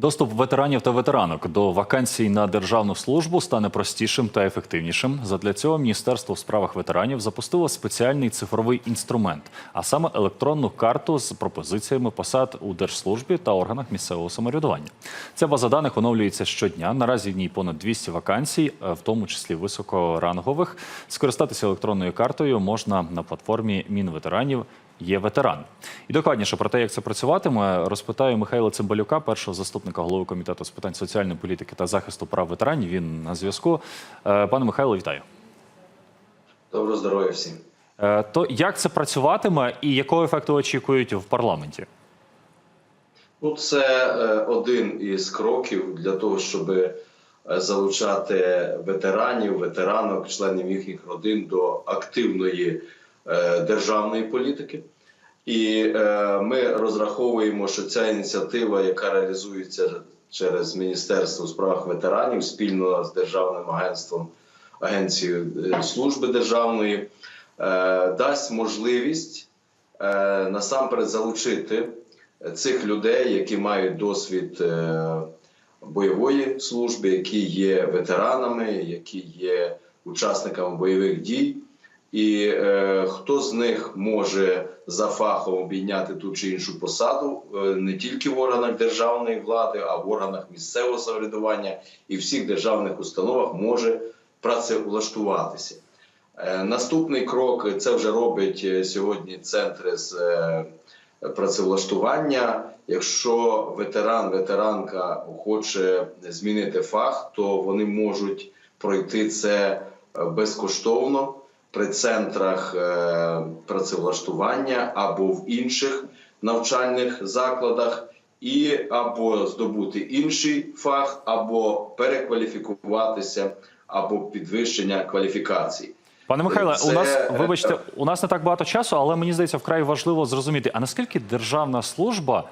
Доступ ветеранів та ветеранок до вакансій на державну службу стане простішим та ефективнішим. Задля цього Міністерство у справах ветеранів запустило спеціальний цифровий інструмент, а саме електронну карту з пропозиціями посад у держслужбі та органах місцевого самоврядування. Ця база даних оновлюється щодня. Наразі в ній понад 200 вакансій, е, в тому числі високорангових. Скористатися електронною картою можна на платформі Мінветеранів є ветеран. І докладніше про те, як це працюватиме, розпитаю Михайла Цимбалюка, першого заступника голови комітету з питань соціальної політики та захисту прав ветеранів. Він на зв'язку. Е, Пане Михайло, вітаю. Доброго здоров'я всім. Е, То як це працюватиме і якого ефекту очікують в парламенті? Ну, це е, один із кроків для того, щоб е, залучати ветеранів, ветеранок, членів їхніх родин до активної е, державної політики. І ми розраховуємо, що ця ініціатива, яка реалізується через Міністерство у справах ветеранів спільно з Державним агентством Агенцією служби державної, дасть можливість насамперед залучити цих людей, які мають досвід е, бойової служби, які є ветеранами, які є учасниками бойових дій. І е, хто з них може за фахом обійняти ту чи іншу посаду е, не тільки в органах державної влади, а в органах місцевого самоврядування і всіх державних установах може працевлаштуватися. Е, наступний крок це вже робить сьогодні центри з працевлаштування. Якщо ветеран, ветеранка хоче змінити фах, то вони можуть пройти це е, безкоштовно при центрах е, працевлаштування або в інших навчальних закладах, і або здобути інший фах, або перекваліфікуватися, або підвищення кваліфікації. Пане Михайле, у нас вибачте, у нас не так багато часу, але мені здається, вкрай важливо зрозуміти, а наскільки державна служба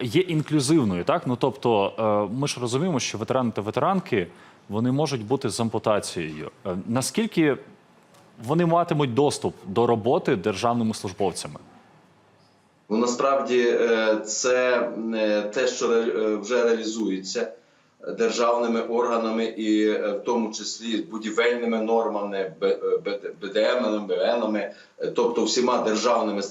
є інклюзивною, так? Ну тобто, е, ми ж розуміємо, що ветерани та ветеранки вони можуть бути з ампутацією. Е, Наскільки вони матимуть доступ до роботи державними службовцями? Ну насправді е, це те, що вже реалізується державними органами, і е, в тому числі будівельними нормами, Б- Б- БНами, е, тобто всіма державними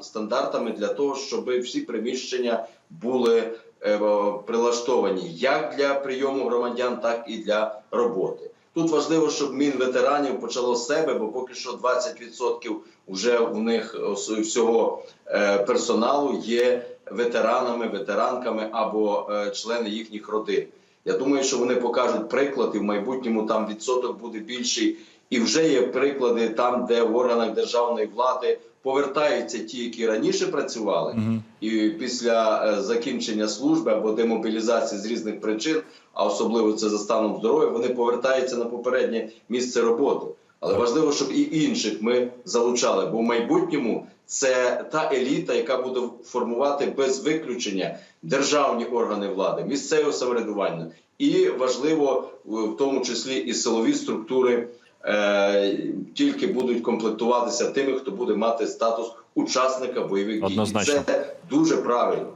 стандартами для того, щоб всі приміщення були е, прилаштовані як для прийому громадян, так і для роботи. Тут важливо, щоб Мінветеранів почало з себе, бо поки що 20% вже у них всього е, персоналу є ветеранами, ветеранками або е, члени їхніх родин. Я думаю, що вони покажуть приклад, і в майбутньому там відсоток буде більший. І вже є приклади там, де в органах державної влади повертаються ті, які раніше працювали, і після е, закінчення служби або демобілізації з різних причин, а особливо це за станом здоров'я, вони повертаються на попереднє місце роботи. Але важливо, щоб і інших ми залучали, бо в майбутньому це та еліта, яка буде формувати без виключення державні органи влади, місцеве самоврядування, і важливо в тому числі і силові структури е, тільки будуть комплектуватися тими, хто буде мати статус учасника бойових дій. Однозначно. Це дуже правильно.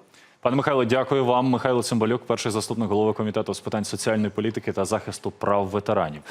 Пане Михайло, дякую вам. Михайло Цимбалюк, перший заступник голови комітету з питань соціальної політики та захисту прав ветеранів.